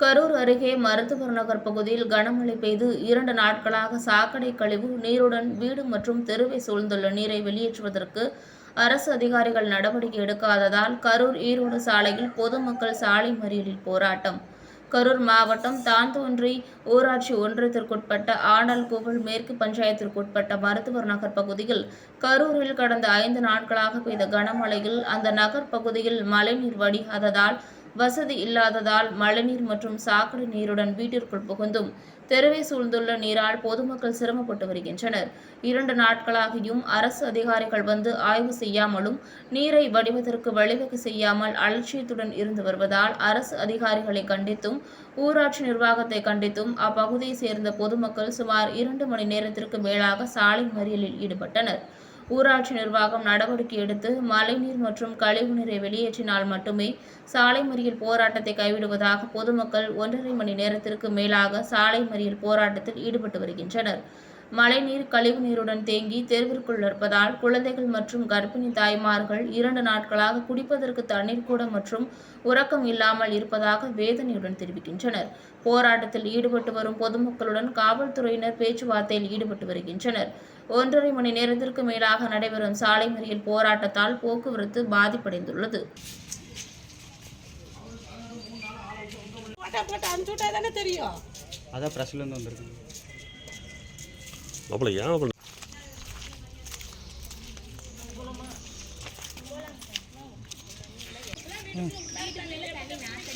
கரூர் அருகே மருத்துவர் நகர் பகுதியில் கனமழை பெய்து இரண்டு நாட்களாக சாக்கடை கழிவு நீருடன் வீடு மற்றும் தெருவை சூழ்ந்துள்ள நீரை வெளியேற்றுவதற்கு அரசு அதிகாரிகள் நடவடிக்கை எடுக்காததால் கரூர் ஈரோடு சாலையில் பொதுமக்கள் சாலை மறியலில் போராட்டம். கரூர் மாவட்டம் தாந்தோன்றி ஊராட்சி ஒன்றியத்திற்குட்பட்ட ஆனல்கோவில் மேற்கு பஞ்சாயத்திற்குட்பட்ட மருத்துவர் நகர் பகுதியில் கரூரில் கடந்த ஐந்து நாட்களாக பெய்த கனமழையில் அந்த நகர் பகுதியில் மழைநீர் வடியாததால் வசதி இல்லாததால் மழைநீர் மற்றும் சாக்கடை நீருடன் வீட்டிற்குள் புகுந்தும் தெருவை சூழ்ந்துள்ள நீரால் பொதுமக்கள் சிரமப்பட்டு வருகின்றனர். இரண்டு நாட்களாகியும் அரசு அதிகாரிகள் வந்து ஆய்வு செய்யாமலும் நீரை வடிவதற்கு வழிவகை செய்யாமல் அலட்சியத்துடன் இருந்து வருவதால் அரசு அதிகாரிகளை கண்டித்தும் ஊராட்சி நிர்வாகத்தை கண்டித்தும் அப்பகுதியை சேர்ந்த பொதுமக்கள் சுமார் இரண்டு மணி நேரத்திற்கு மேலாக சாலை மறியலில் ஈடுபட்டனர். ஊராட்சி நிர்வாகம் நடவடிக்கை எடுத்து மழைநீர் மற்றும் கழிவுநீரை வெளியேற்றினால் மட்டுமே சாலை மறியல் போராட்டத்தை கைவிடுவதாக பொதுமக்கள் ஒன்றரை மணி நேரத்திற்கு மேலாக சாலை மறியல் போராட்டத்தில் ஈடுபட்டு வருகின்றனர். மழைநீர் கழிவுநீருடன் தேங்கி தெருவிற்குள் இருப்பதால் குழந்தைகள் மற்றும் கர்ப்பிணி தாய்மார்கள் இரண்டு நாட்களாக குடிப்பதற்கு தண்ணீர் கூட மற்றும் உறக்கம் இல்லாமல் இருப்பதாக வேதனையுடன் தெரிவிக்கின்றனர். போராட்டத்தில் ஈடுபட்டு வரும் பொதுமக்களுடன் காவல்துறையினர் பேச்சுவார்த்தையில் ஈடுபட்டு வருகின்றனர். ஒன்றரை மணி நேரத்திற்கு மேலாக நடைபெறும் சாலை மறியல் போராட்டத்தால் போக்குவரத்து பாதிப்படைந்துள்ளது. அதான் ப்ரெஸ்லேருந்து வந்திருக்குங்க மாப்பிள்ள ஏன் அப்படி அப்பதான் வேதனை ஆச்சு